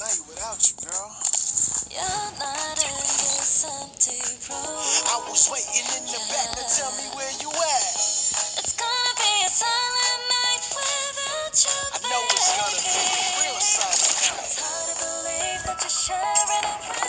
night without you, girl. You're not in this empty room. I was waiting in the back to tell me where you at. It's gonna be a silent night without you, I know it's gonna be baby. real silent. It's hard to believe that you're sharing it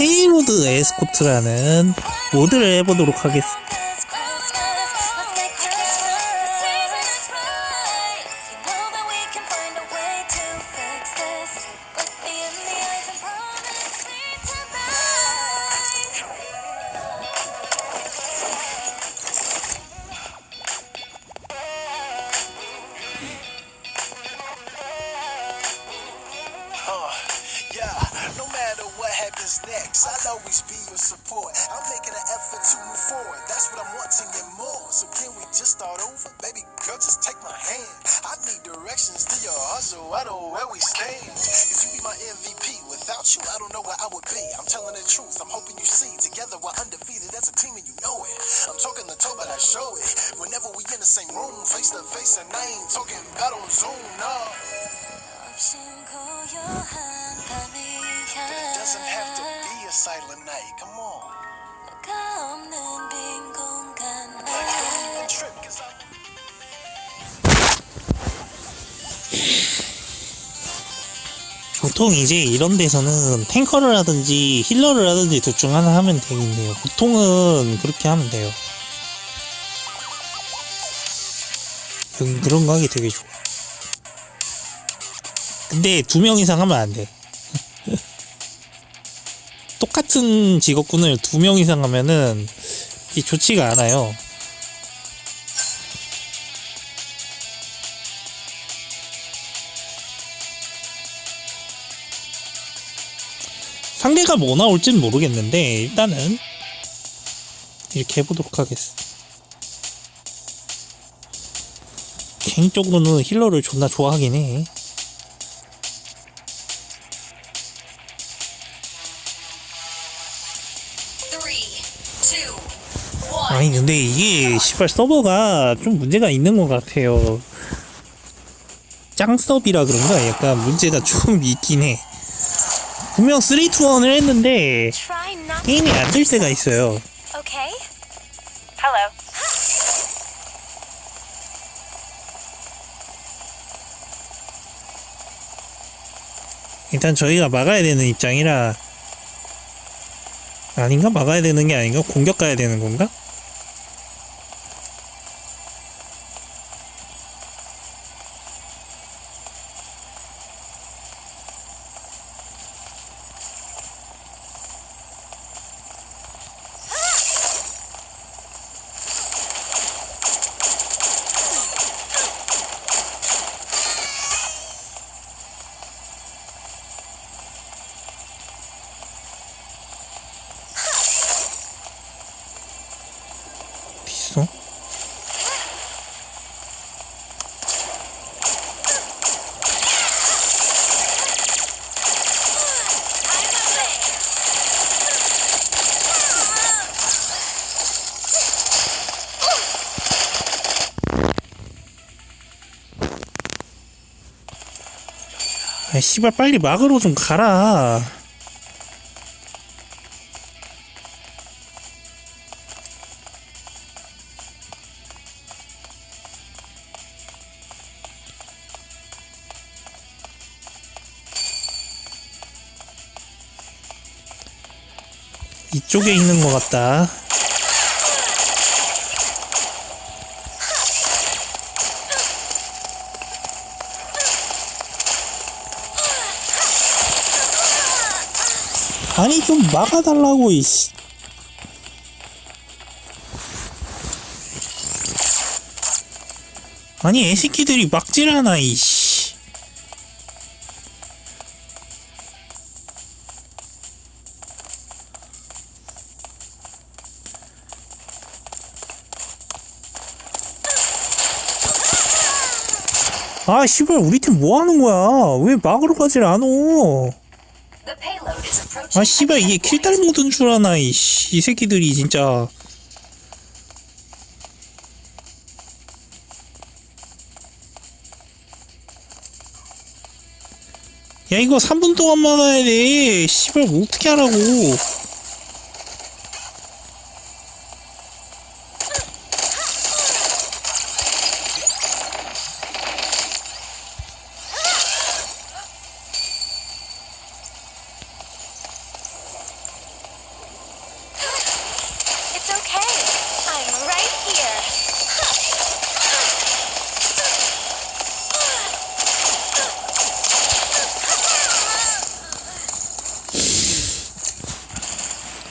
페이로드 에스코트라는 모드를 해보도록 하겠습니다. Room, face and I ain't talking about on Zoom, no. 없인 고요한 밤이야. Doesn't have to be a silent night. Come on. 보통 이제 이런 데서는 탱커를 하든지 힐러를 하든지 둘 중 하나 하면 되겠네요. 보통은 그렇게 하면 돼요. 여기 그런 거 하기 되게 좋아. 근데 두 명 이상 하면 안 돼. 똑같은 직업군을 두 명 이상 하면은 이 좋지가 않아요. 상대가 뭐 나올진 모르겠는데 일단은 이렇게 해보도록 하겠습니다. 개인적으로는 힐러를 존나 좋아하긴 해. 아니 근데 이게 시발 서버가 좀 문제가 있는 것 같아요. 짱섭이라 그런가 약간 문제가 좀 있긴 해. 분명 3, 2, 1을 했는데 게임이 안 될 때가 있어요. 일단 저희가 막아야 되는 입장이라 아닌가 막아야 되는 게 아닌가 공격 가야 되는 건가? 있어? 아 씨발 빨리 막으로 좀 가라. 이쪽에 있는 것 같다. 아니 좀 막아달라고 이씨. 아니 애새끼들이 막질 않아 이씨. 아 씨발 우리 팀 뭐 하는 거야? 왜 막으러 가질 않어. 아 씨발 이게 킬딸 모드인 줄 아나 이 씨 이 새끼들이 진짜. 야 이거 3분 동안 막아야 돼. 씨발 뭐 어떻게 하라고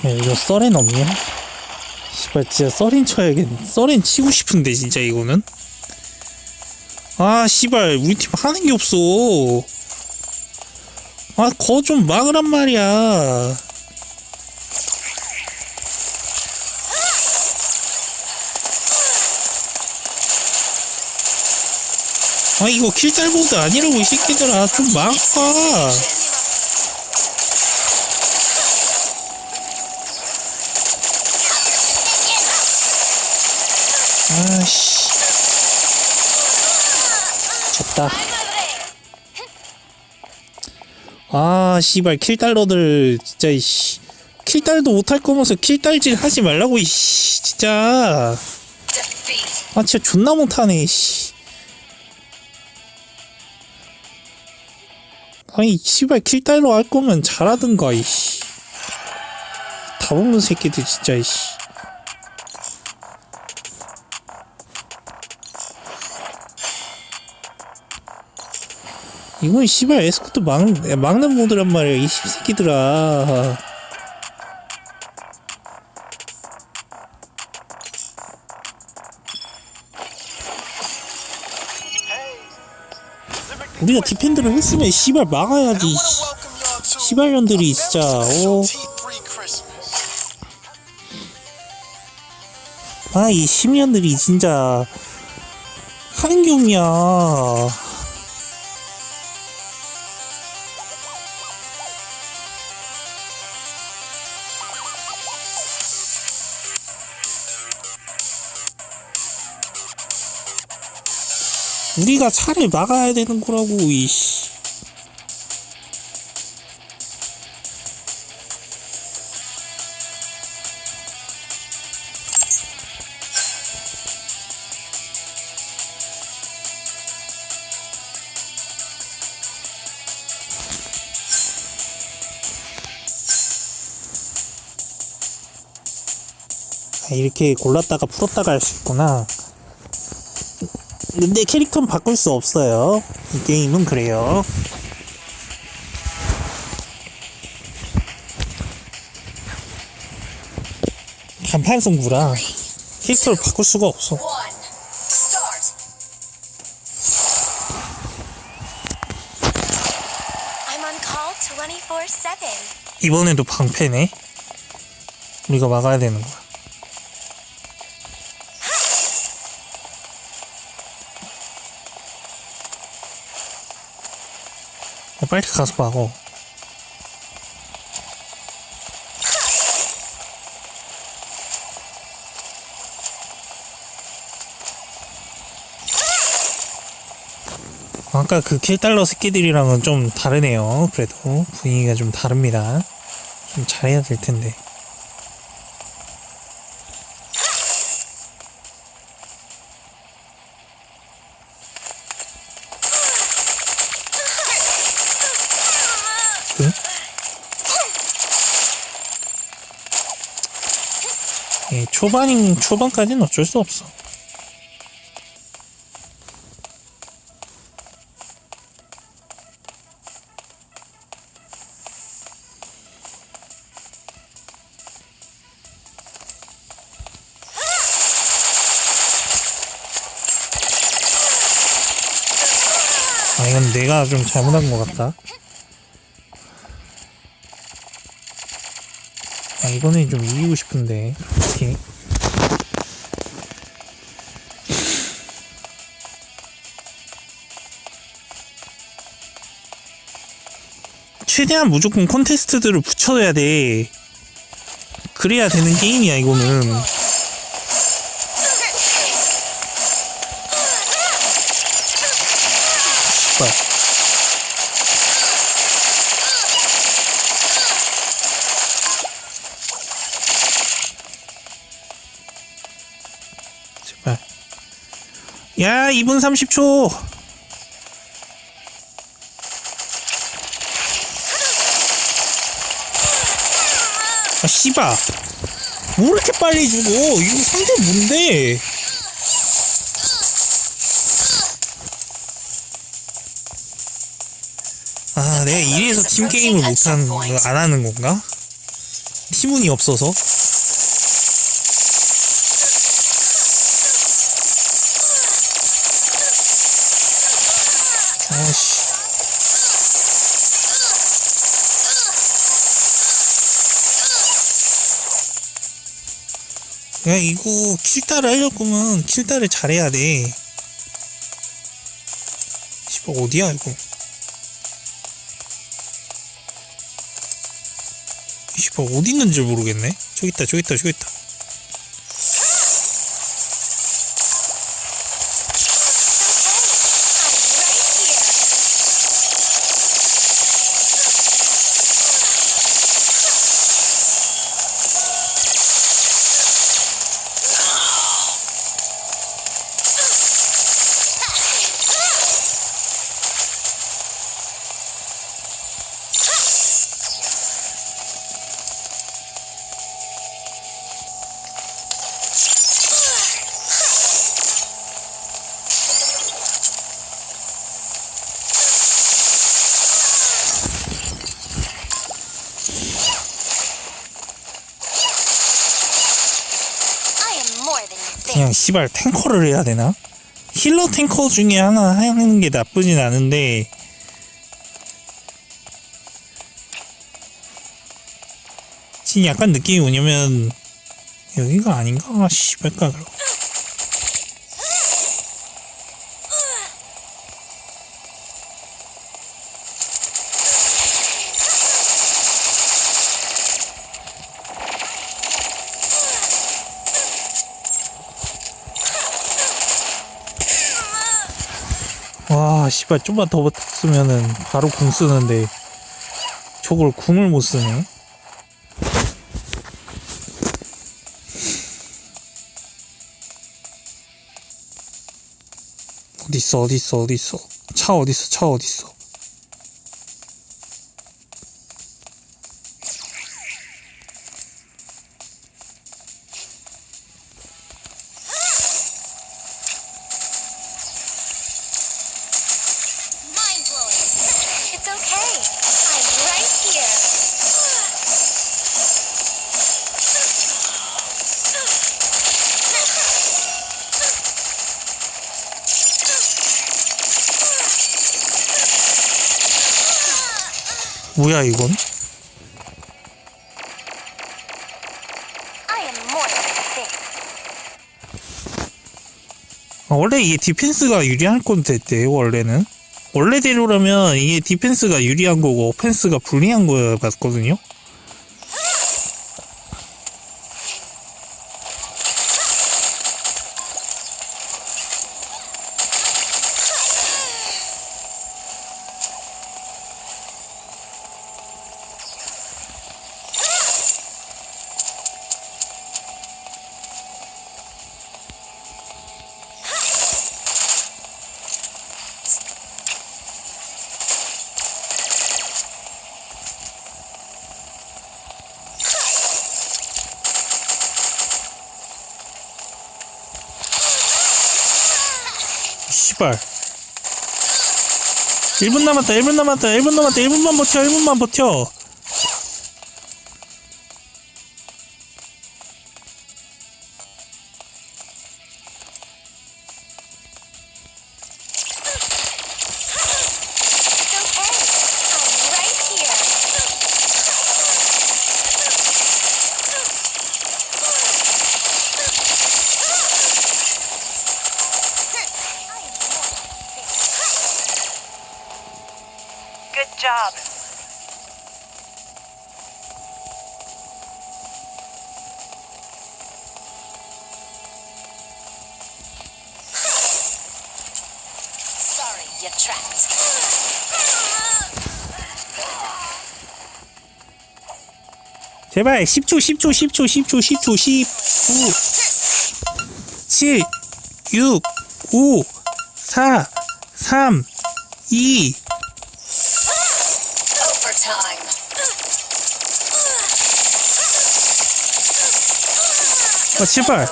야 이거 썰엔 없냐? 씨발 진짜 썰엔 쳐야겠 썰엔 치고 싶은데 진짜 이거는? 아 씨발 우리 팀 하는 게 없어. 아 거 좀 막으란 말이야. 아 이거 킬딸보드 아니라고 이 새끼들아. 좀 막아 아씨. 졌다. 아 씨발 킬달러들 진짜 이씨. 킬달도 못할 거면서 킬달질 하지 말라고 이씨 진짜. 아 진짜 존나 못하네 씨. 아니 씨발 킬달러 할 거면 잘하든가 이씨. 다 먹는 새끼들 진짜 이씨 이건 씨발 에스코트 막, 막는 모드란 말이야 이 새끼들아 우리가 디펜드를 했으면 씨발 막아야지 씨. 시발년들이 진짜 어. 아이 10년들이 진짜 하는 게 없냐 우리가 차를 막아야 되는 거라고 이씨. 아, 이렇게 골랐다가 풀었다가 할 수 있구나 근데 캐릭터는 바꿀 수 없어요. 이 게임은 그래요. 간판 승부라 캐릭터를 바꿀 수가 없어. One. Start. I'm on call 24/7. 이번에도 방패네. 우리가 막아야 되는 거야. 빨리 가서 막어. 아까 그 킬달러 새끼들이랑은 좀 다르네요. 그래도 분위기가 좀 다릅니다. 좀 잘해야 될 텐데. 초반인 초반까지는 어쩔 수 없어. 아, 이건 내가 좀 잘못한 것 같다. 이거는 좀 이기고 싶은데 오케이. 최대한 무조건 콘테스트들을 붙여야 돼 그래야 되는 게임이야 이거는 야, 2분 30초. 아, 씨바. 뭐 이렇게 빨리 죽어? 이거 상대 뭔데? 아, 내가 이래서 팀게임을 못하는, 거- 안 하는 건가? 팀운이 없어서? 아씨. 야, 이거 킬다를 하려면 킬다를 잘해야 돼. 씨발, 어디야, 이거. 씨발, 어디 있는지 모르겠네. 저기 있다, 저기 있다, 저기 있다. 씨발 탱커를 해야 되나? 힐러 탱커 중에 하나 하는 게 나쁘진 않은데 지금 약간 느낌이 뭐냐면 여기가 아닌가? 아, 씨발까 와 씨발 좀만 더 버텼으면은 바로 궁 쓰는데 저걸 궁을 못 쓰네. 어딨어? 어딨어? 어딨어? 차 어딨어? 차 어딨어 뭐야 이건. 아, 원래 이게 디펜스가 유리할 건데 원래는? 원래대로라면 이게 디펜스가 유리한 거고 오펜스가 불리한 거야 맞거든요 씨발. 1분 남았다 1분 남았다 1분 남았다 1분만 버텨 1분만 버텨 제발 10초 10초 10초 10초 10초 10 9 7 6 5 4 3 2 Overtime. 아 제발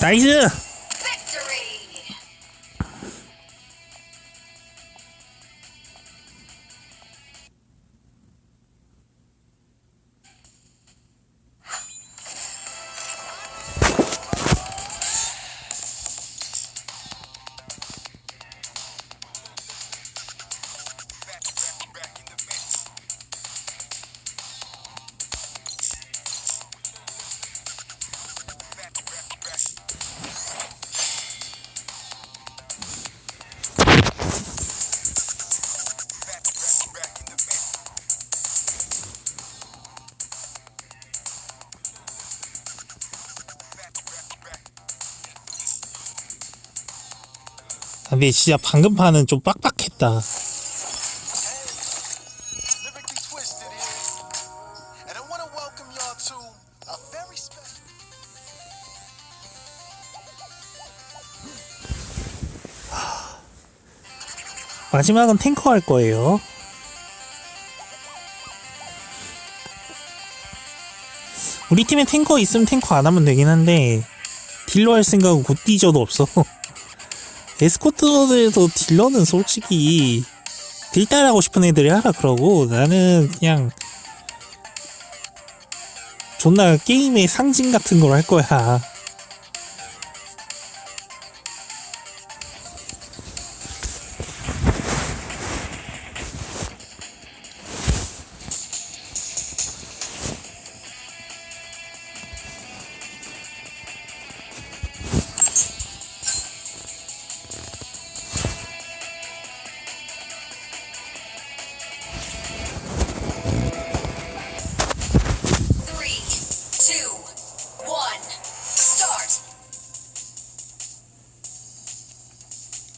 나이스 근데 진짜 방금 판은 좀 빡빡했다. 마지막은 탱커 할 거예요 우리 팀에 탱커 있으면 탱커 안 하면 되긴 한데 딜러 할 생각은 곧 뒤져도 없어 에스코트에서 딜러는 솔직히 딜달하고 싶은 애들이 하라 그러고 나는 그냥 존나 게임의 상징 같은 걸 할 거야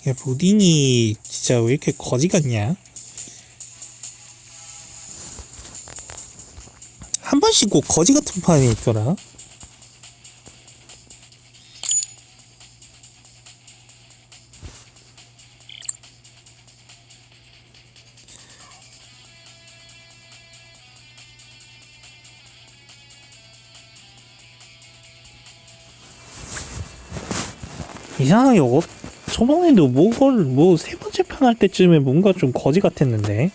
야 로딩이 진짜 왜 이렇게 거지 같냐? 한 번씩 꼭 거지 같은 판이 있더라. 이상하게 어, 저번에도 뭐걸 뭐 세 번째 판 할 때쯤에 뭔가 좀 거지 같았는데.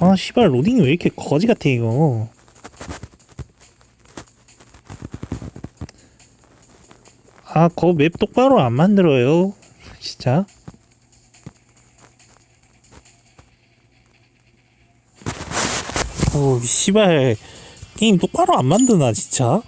아 씨발 로딩이 왜 이렇게 거지 같아 이거. 아, 거 맵 똑바로 안 만들어요. 진짜. 오, 씨발. 게임 똑바로 안 만드나, 진짜?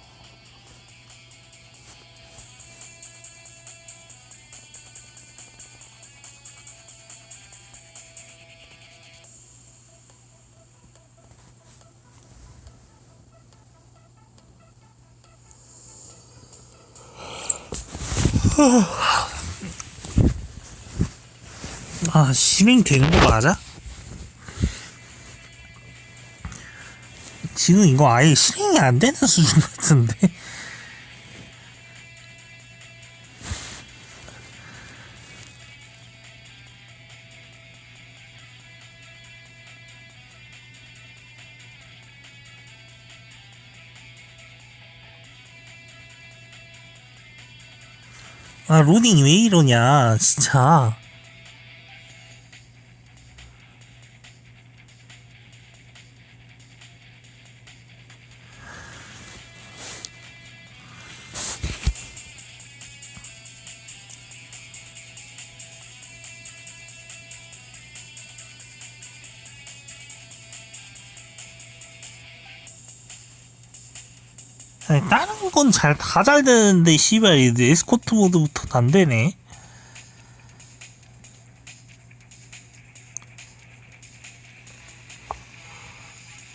아, 실행 되는 거 맞아? 지금 이거 아예 실행이 안 되는 수준 같은데. 아, 로딩이 왜 이러냐, 진짜. 아니, 다른 건 잘 다 잘 되는데 씨발 이 에스코트 모드부터 안 되네.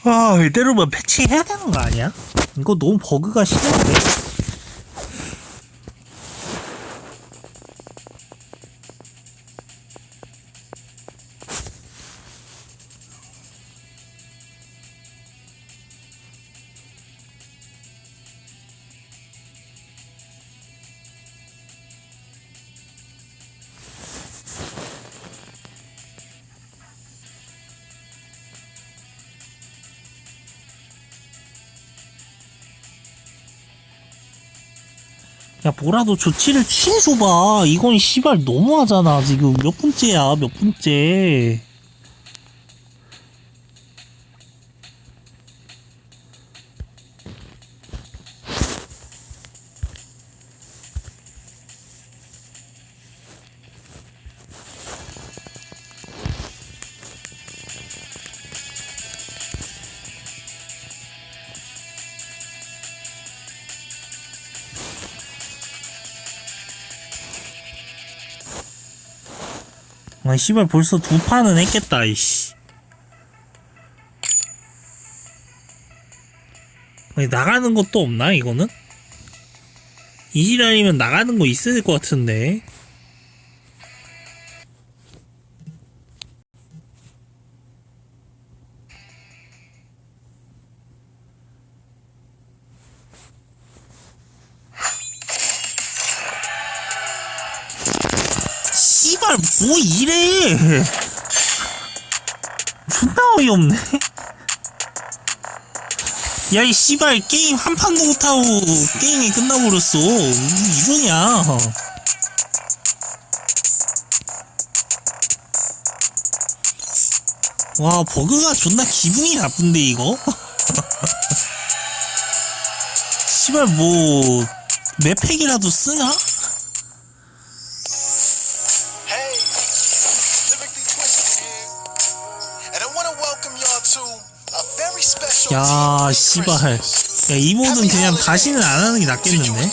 아 이대로만 패치해야 되는 거 아니야? 이거 너무 버그가 심한데. 야 뭐라도 조치를 취해줘봐. 이건 씨발 너무하잖아 지금 몇 분째야 몇 분째. 아 씨발 벌써 두 판은 했겠다 이씨. 아니 나가는 것도 없나 이거는? 이지랄이면 나가는 거될것 같은데. 존나 어이없네. 야 이 씨발 게임 한 판도 못하고 게임이 끝나버렸어. 이러냐. 와 버그가 존나 기분이 나쁜데 이거? 씨발 뭐 맵팩이라도 쓰나? 야 씨발. 야 이 모드는 Happy 그냥 다시는 안 하는 게 낫겠는데